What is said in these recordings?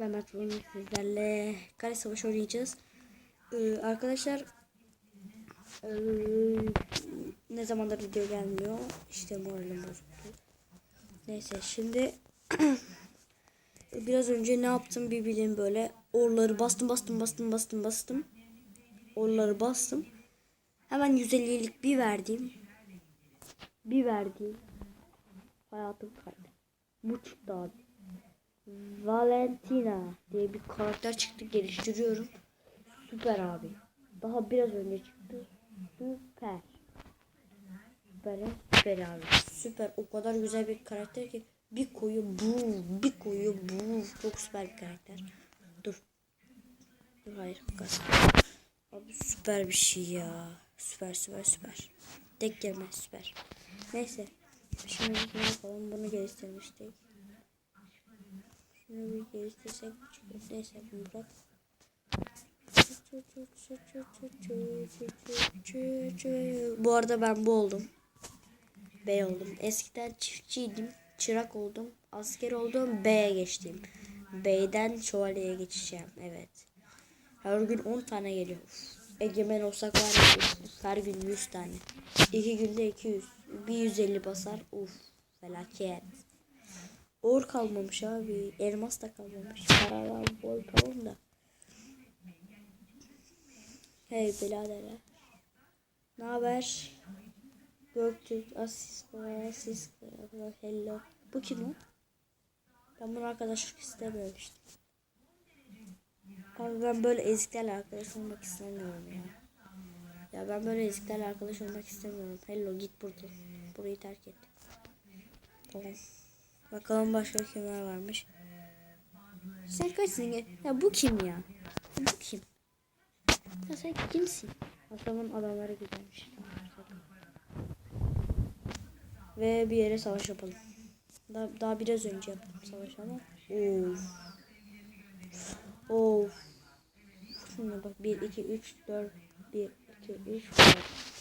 Ben Mert bugün sizlerle kare savaşı oynayacağız. Ee, arkadaşlar ee, ne zamandır video gelmiyor. İşte moralim bozuldu. Neyse şimdi biraz önce ne yaptım bir bilin böyle. Orları bastım bastım bastım bastım bastım. Orları bastım. Hemen 150'lik bir verdim. Bir verdim. Hayatım kaydı. Bu çıktı abi. Valentina diye bir karakter çıktı geliştiriyorum. Süper abi. Daha biraz önce çıktı. Süper. Süper, süper abi. Süper. O kadar güzel bir karakter ki bir koyu bu, bir koyu bu. Çok süper bir karakter. Dur. Dur hayır. Gaz. Abi süper bir şey ya. Süper süper süper. Tek gelmez süper. Neyse. Şimdi ne yapalım? Bunu geliştirmiştik. Şunu bir geliştirsek neyse bunu bırak. Bu arada ben bu oldum. Bey oldum. Eskiden çiftçiydim. Çırak oldum. Asker oldum. B'ye geçtim. B'den şövalyeye geçeceğim. Evet. Her gün 10 tane geliyor. Uf. Egemen olsak var ya. Her gün 100 tane. 2 günde 200. Bir 150 basar. Uf. Felaket. Or kalmamış abi. Elmas da kalmamış. Paralar bol tamam da. Hey birader. Ne haber? Göktürk, Asist, Asist, Hello. Bu kim o? Ben bunu arkadaşlık istememiştim. Abi ben böyle eziklerle arkadaş olmak istemiyorum ya. Ya ben böyle eziklerle arkadaş olmak istemiyorum. Hello git buradan. Burayı terk et. Tamam. Bakalım başka kimler varmış. Sen kaçsın ya? Bu kim ya? Bu kim? Ya sen kimsin? Adamın adamları güzelmiş. Ve bir yere savaş yapalım. Daha, daha biraz önce yaptım savaş ama. Of. Of. Şimdi bak 1, 2, 3, 4, 1, 2, 3, 4.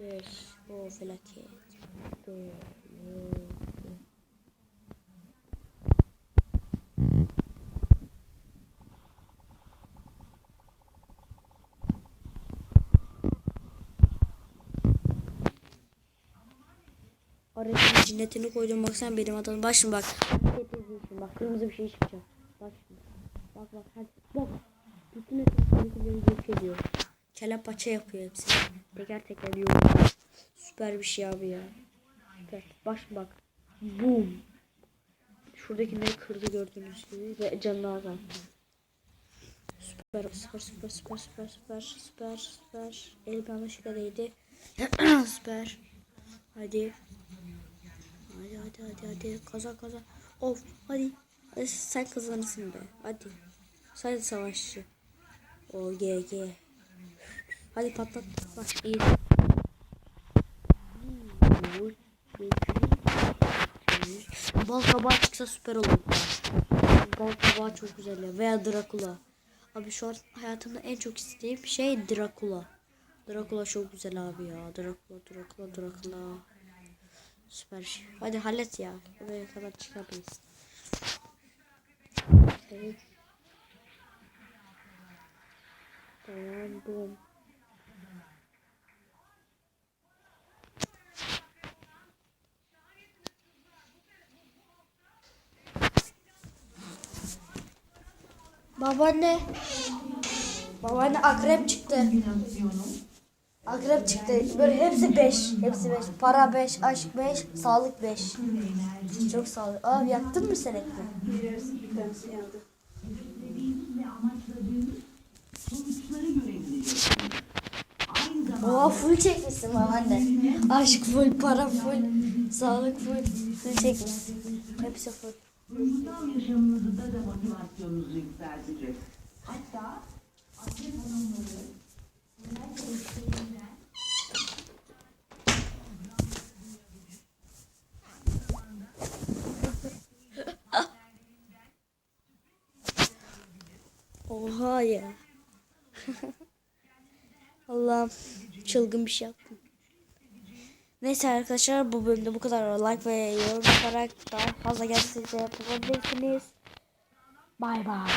5. O felaket. Arasının cinnetini koydum bak sen benim adamım. Bak şimdi bak. Bak kırmızı bir şey çıkacak. Bak şimdi. Bak bak hadi bak. Bütün yok ediyor. Kelle paça yapıyor hepsini. Teker teker yiyor. Süper bir şey abi ya. Süper. Şimdi bak. Boom. Şuradakileri kırdı gördüğünüz gibi ve canını azalttı. Süper süper süper süper süper süper süper süper. Elim yanlışlıkla değdi. süper. Hadi. Hadi hadi hadi hadi kaza kaza. Of hadi. hadi sen kazanırsın be. Hadi. Sen savaşçı. O GG. Hadi patlat. Bak iyi. Bal kabağı çıksa süper olur. Bal kabağı çok güzel ya. Veya Dracula. Abi şu an hayatımda en çok istediğim şey Dracula. Dracula çok güzel abi ya. Dracula, Dracula, Dracula. Süper şey. Hadi hallet ya. Buraya kadar çıkamayız. Evet. Tamam, boom. Babaanne. Babaanne akrep çıktı. Akrep çıktı. Böyle hepsi 5. Hepsi 5. Para 5, aşk 5, sağlık 5. Çok sağlık. Abi yaktın mı sen ekmeği? Oha full çekmişsin babaanne. Aşk full, para full, sağlık full. Full çekmişsin. Hepsi full. Duygusal yaşamınızda da motivasyonunuzu yükseltecek. Hatta anne hanımları neler Oha ya. Allah'ım çılgın bir şey yaptım. Neyse arkadaşlar bu bölümde bu kadar. Like ve yorum yaparak daha fazla gelsin de yapabilirsiniz. Bay bay.